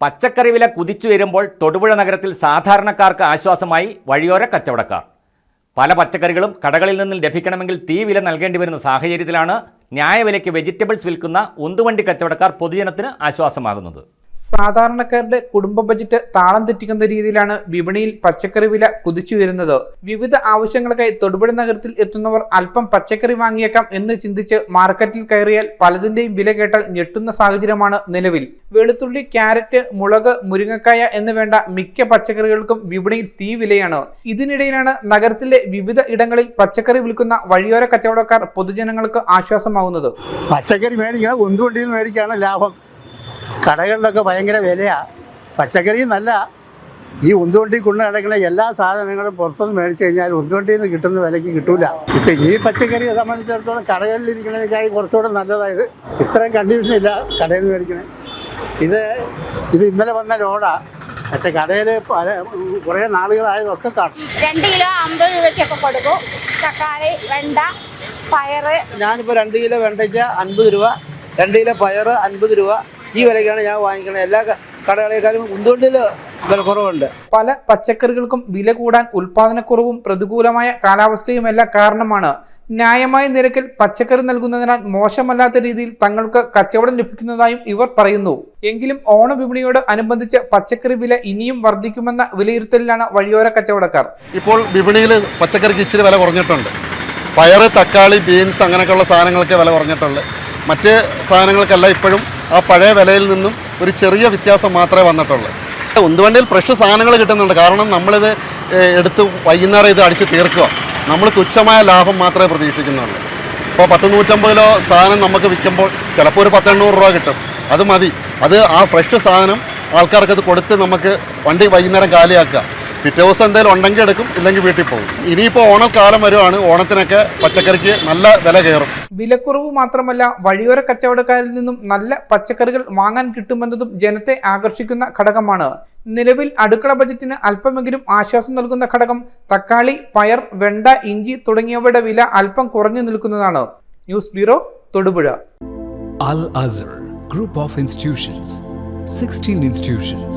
പച്ചക്കറി വില കുതിച്ചുയരുമ്പോൾ തൊടുപുഴ നഗരത്തിൽ സാധാരണക്കാർക്ക് ആശ്വാസമായി വഴിയോര കച്ചവടക്കാർ. പല പച്ചക്കറികളും കടകളിൽ നിന്നും ലഭിക്കണമെങ്കിൽ തീ വില നൽകേണ്ടി വരുന്ന സാഹചര്യത്തിലാണ് ന്യായവിലയ്ക്ക് വെജിറ്റബിൾസ് വിൽക്കുന്ന ഉന്തുവണ്ടി കച്ചവടക്കാർ പൊതുജനത്തിന് ആശ്വാസമാകുന്നത്. സാധാരണക്കാരുടെ കുടുംബ ബജറ്റ് താളം തെറ്റിക്കുന്ന രീതിയിലാണ് വിപണിയിൽ പച്ചക്കറി വില കുതിച്ചുയരുന്നത് വിവിധ ആവശ്യങ്ങൾക്കായി തൊടുപുഴ നഗരത്തിൽ എത്തുന്നവർ അല്പം പച്ചക്കറി വാങ്ങിയേക്കാം എന്ന് ചിന്തിച്ച് മാർക്കറ്റിൽ കയറിയാൽ പലതിന്റെയും വില കേട്ടാൽ ഞെട്ടുന്ന സാഹചര്യമാണ് നിലവിൽ. വെളുത്തുള്ളി ക്യാരറ്റ് മുളക് മുരിങ്ങക്കായ എന്ന് വേണ്ട മിക്ക പച്ചക്കറികൾക്കും വിപണിയിൽ തീ വിലയാണ്. ഇതിനിടയിലാണ് നഗരത്തിലെ വിവിധ ഇടങ്ങളിൽ പച്ചക്കറി വിൽക്കുന്ന വഴിയോര കച്ചവടക്കാർ പൊതുജനങ്ങൾക്ക് ആശ്വാസമാവുന്നത്. പച്ചക്കറി മേടിക്കണം ഒന്നുകൊണ്ടിൽ നിന്ന് ലാഭം. കടകളിലൊക്കെ ഭയങ്കര വിലയാണ് പച്ചക്കറി നല്ല. ഈ ഉന്തുവണ്ടി കൊണ്ട് നടക്കുന്ന എല്ലാ സാധനങ്ങളും പുറത്തുനിന്ന് മേടിച്ചു കഴിഞ്ഞാൽ ഉന്തുവണ്ടിയിൽ നിന്ന് കിട്ടുന്ന വിലയ്ക്ക് കിട്ടൂല. ഇപ്പം ഈ പച്ചക്കറിയെ സംബന്ധിച്ചിടത്തോളം കടകളിൽ ഇരിക്കുന്നതിനേക്കായി കുറച്ചുകൂടെ നല്ലതായത് ഇത്രയും കണ്ടീഷൻ ഇല്ല കടയിൽ നിന്ന് മേടിക്കണേ. ഇത് ഇത് ഇന്നലെ വന്ന ലോഡാ. പക്ഷെ കടയിൽ പല കുറേ നാളുകളായതൊക്കെ കാണും. രണ്ട് കിലോ അമ്പത് രൂപയ്ക്കൊക്കെ കൊടുക്കും. തക്കാളി വെണ്ട പയറ്. ഞാനിപ്പോൾ രണ്ട് കിലോ വെണ്ടയ്ക്ക് അൻപത് രൂപ. രണ്ട് കിലോ പയറ് അൻപത് രൂപ. ഈ വിലയ്ക്കാണ് ഞാൻ വാങ്ങിക്കുന്നത് എല്ലാ കടകളേക്കാളും ഉന്തുകൊണ്ടിൽ വില കുറവുണ്ട്. പല പച്ചക്കറികൾക്കും വില കൂടാൻ ഉൽപാദനക്കുറവും പ്രതികൂലമായ കാലാവസ്ഥയുമെല്ലാം കാരണമാണ്. ന്യായമായ നിരക്കിൽ പച്ചക്കറി നൽകുന്നതിനാൽ മോശമല്ലാത്ത രീതിയിൽ തങ്ങൾക്ക് കച്ചവടം ലഭിക്കുന്നതായും ഇവർ പറയുന്നു. എങ്കിലും ഓണ വിപണിയോട് അനുബന്ധിച്ച് പച്ചക്കറി വില ഇനിയും വർദ്ധിക്കുമെന്ന വിലയിരുത്തലിലാണ് വഴിയോര കച്ചവടക്കാർ. ഇപ്പോൾ വിപണിയിൽ പച്ചക്കറിക്ക് ഇച്ചിരി വില കുറഞ്ഞിട്ടുണ്ട്. പയറ് തക്കാളി ബീൻസ് അങ്ങനെയൊക്കെയുള്ള സാധനങ്ങൾക്ക് വില കുറഞ്ഞിട്ടുണ്ട്. മറ്റ് സാധനങ്ങൾക്കല്ല ഇപ്പോഴും ആ പഴയ വിലയിൽ നിന്നും ഒരു ചെറിയ വ്യത്യാസം മാത്രമേ വന്നിട്ടുള്ളൂ. ഉന്തുവണ്ടിയിൽ ഫ്രഷ് സാധനങ്ങൾ കിട്ടുന്നുണ്ട്. കാരണം നമ്മളിത് എടുത്ത് വൈകുന്നേരം ഇത് അടിച്ച് തീർക്കുക. നമ്മൾ തുച്ഛമായ ലാഭം മാത്രമേ പ്രതീക്ഷിക്കുന്നുള്ളൂ. ഇപ്പോൾ പത്ത് നൂറ്റമ്പത് കിലോ സാധനം നമുക്ക് വിൽക്കുമ്പോൾ ചിലപ്പോൾ ഒരു പത്തെണ്ണൂറ് രൂപ കിട്ടും. അത് മതി. അത് ആ ഫ്രഷ് സാധനം ആൾക്കാർക്ക് അത് കൊടുത്ത് നമുക്ക് വണ്ടി വൈകുന്നേരം കാലിയാക്കുക. പിറ്റേ ദിവസം എന്തെങ്കിലും ഉണ്ടെങ്കിൽ എടുക്കും ഇല്ലെങ്കിൽ വീട്ടിൽ പോകും. ഇനിയിപ്പോൾ ഓണക്കാലം വരുവാണ് ഓണത്തിനൊക്കെ പച്ചക്കറിക്ക് നല്ല വില കയറും. വിലക്കുറവ് മാത്രമല്ല വഴിയോര കച്ചവടക്കാരിൽ നിന്നും നല്ല പച്ചക്കറികൾ വാങ്ങാൻ കിട്ടുമെന്നതും ജനത്തെ ആകർഷിക്കുന്ന ഘടകമാണ്. നിലവിൽ അടുക്കള ബജറ്റിന് അല്പമെങ്കിലും ആശ്വാസം നൽകുന്ന ഘടകം തക്കാളി പയർ വെണ്ട ഇഞ്ചി തുടങ്ങിയവയുടെ വില അല്പം കുറഞ്ഞു നിൽക്കുന്നതാണ്. News bureau Thodupuzha. Al Azhar Group of Institutions, 16 institutions,